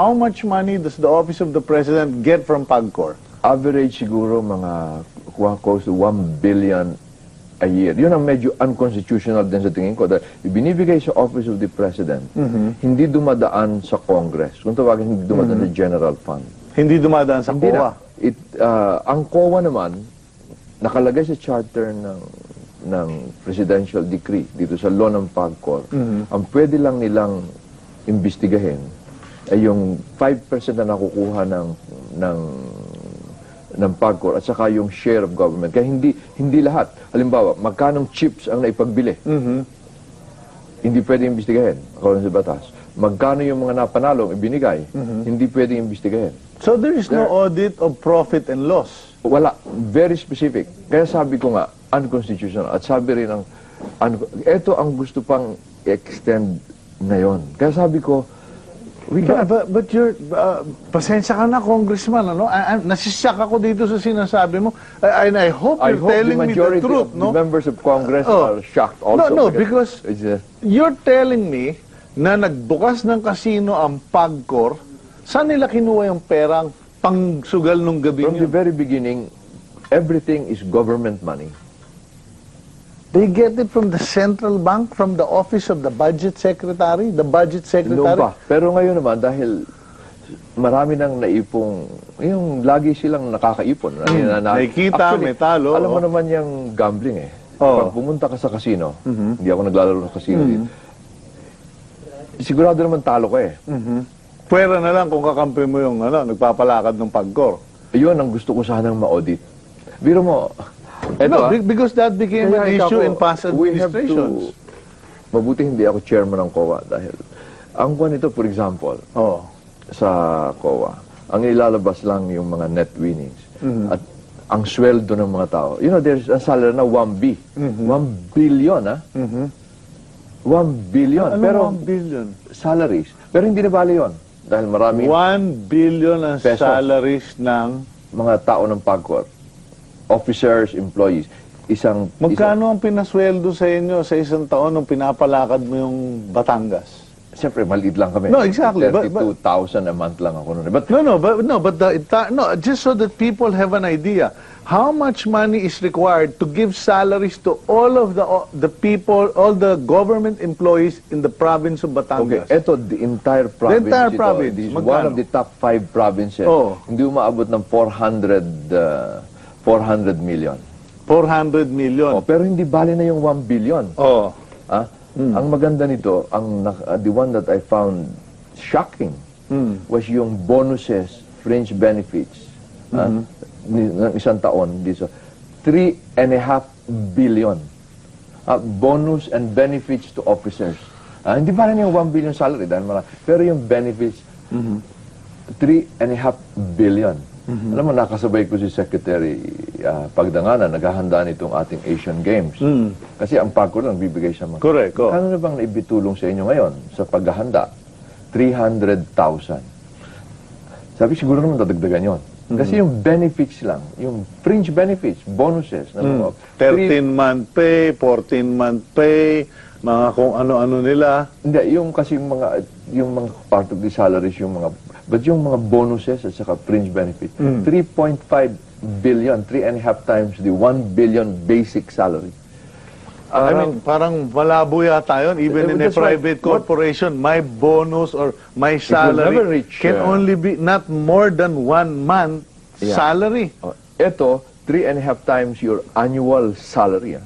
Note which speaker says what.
Speaker 1: how much money does the Office of the President get from PAGCOR?
Speaker 2: Average siguro mga close to 1 billion a year. Yun ang medyo unconstitutional din sa tingin ko. Dahil ibinibigay sa Office of the President, hindi dumadaan sa Congress. Kung tawagin, hindi dumadaan sa General Fund.
Speaker 1: Hindi dumadaan sa
Speaker 2: Hindi
Speaker 1: COA.
Speaker 2: na. It, ah, ang COA naman, nakalagay sa charter ng ng presidential decree dito sa law ng PAGCOR, ang pwede lang nilang imbestigahin yung 5% na nakukuha ng ng ng PAGCOR at saka yung share of government. Kaya hindi hindi lahat. Halimbawa, magkanong chips ang naipagbili? Hindi pwede imbestigahin, according sa batas. Magkano yung mga napanalo ibinigay? Hindi pwede imbestigahin.
Speaker 1: So there is no audit of profit and loss.
Speaker 2: Wala. Very specific. Kaya sabi ko nga, unconstitutional. At sabi rin ng, ito ang gusto pang extend ngayon. Kaya sabi ko, we got,
Speaker 1: but, but you're, uh, pasensya ka na, Congressman, ano? I, I, nasisyak ako dito sa sinasabi mo. I- and I hope
Speaker 2: I
Speaker 1: you're
Speaker 2: hope the
Speaker 1: telling me the truth, no?
Speaker 2: the members of Congress
Speaker 1: Oh.
Speaker 2: are shocked also.
Speaker 1: No, no, because-
Speaker 2: it's, uh,
Speaker 1: You're telling me na nagbukas ng kasino ang PAGCOR, saan nila kinuha yung perang pangsugal nung gabi
Speaker 2: from the
Speaker 1: yun?
Speaker 2: very beginning, everything is government money.
Speaker 1: They get it from the central bank, from the office of the budget secretary, the budget
Speaker 2: Noon
Speaker 1: secretary.
Speaker 2: pa. Pero ngayon naman, dahil marami nang naipong, yung lagi silang nakakaipon. Hmm.
Speaker 1: May kita, may talo,
Speaker 2: Alam mo
Speaker 1: oh.
Speaker 2: naman yung gambling eh.
Speaker 1: Mm-hmm.
Speaker 2: Pag pumunta ka sa casino, hindi ako naglalaro ng casino dito, sigurado naman talo ka eh.
Speaker 1: Pwera na lang kung kakampi mo yung ano, nagpapalakad ng PAGCOR.
Speaker 2: Yun ang gusto ko sanang ma-audit. Biro mo, eto
Speaker 1: no,
Speaker 2: ah,
Speaker 1: be- because that became an issue
Speaker 2: ako,
Speaker 1: in past administrations.
Speaker 2: to- Mabuti hindi ako chairman ng COA dahil ang kwan ito, for example,
Speaker 1: Oh.
Speaker 2: sa COA, ang ilalabas lang yung mga net winnings.
Speaker 1: Mm-hmm.
Speaker 2: At ang sweldo ng mga tao. You know, there's a salary na 1B.
Speaker 1: Mm-hmm.
Speaker 2: 1 billion, ha? 1 billion.
Speaker 1: Ano
Speaker 2: pero,
Speaker 1: 1 billion?
Speaker 2: salaries. Pero hindi na bali yun. Dahil marami
Speaker 1: 1 billion ang
Speaker 2: Pesos.
Speaker 1: salaries ng...
Speaker 2: mga tao ng PAGCOR, officers, employees, isang...
Speaker 1: Magkano ang pinasweldo sa inyo sa isang taon nung pinapalakad mo yung Batangas?
Speaker 2: Siyempre, maliit lang kami.
Speaker 1: No, exactly, but-
Speaker 2: 32,000 a month lang ako noon. But
Speaker 1: No, no, but no, but the, ita- no, just so that people have an idea, how much money is required to give salaries to all of the the people, all the government employees in the province of
Speaker 2: Okay,
Speaker 1: Batangas?
Speaker 2: eto, the entire province.
Speaker 1: entire
Speaker 2: ito,
Speaker 1: province,
Speaker 2: This is
Speaker 1: magkano?
Speaker 2: one of the top five provinces.
Speaker 1: Oo.
Speaker 2: Hindi umaabot ng 400, uh, 400 million.
Speaker 1: 400 million.
Speaker 2: Oh, pero hindi bali na yung 1 billion.
Speaker 1: Oh.
Speaker 2: Ah? Ang maganda nito, ang uh, the one that I found shocking was yung bonuses, fringe benefits ah, ni- ng isang taon dito. Three and a half billion. Ah, bonus and benefits to officers. Ah, hindi pa rin yung 1 billion salary dahil marami. Pero yung benefits, three and a half billion. Alam mo, nakasabay ko si Secretary ah, Pagdanganan, naghahanda nitong ating Asian Games. Kasi ang PAGCOR lang bibigay siya mga.
Speaker 1: Correct, oh.
Speaker 2: Ano na bang naibitulong sa inyo ngayon sa paghahanda? 300,000. Sabi, siguro naman dadagdagan yon. Kasi yung benefits lang, yung fringe benefits, bonuses, na three-
Speaker 1: 13-month pay, 14-month pay, mga kung ano-ano nila.
Speaker 2: Hindi, yung kasi yung mga, yung mga part of the salaries, yung mga, but yung mga bonuses at saka fringe benefits, 3.5 billion, three and a half times the 1 billion basic salary.
Speaker 1: I mean, parang malabo yata yun. Even in a private corporation, my bonus or my salary
Speaker 2: reach,
Speaker 1: can
Speaker 2: uh,
Speaker 1: only be not more than one month
Speaker 2: Yeah.
Speaker 1: salary.
Speaker 2: Oh, Ito, three and a half times your annual salary. ah.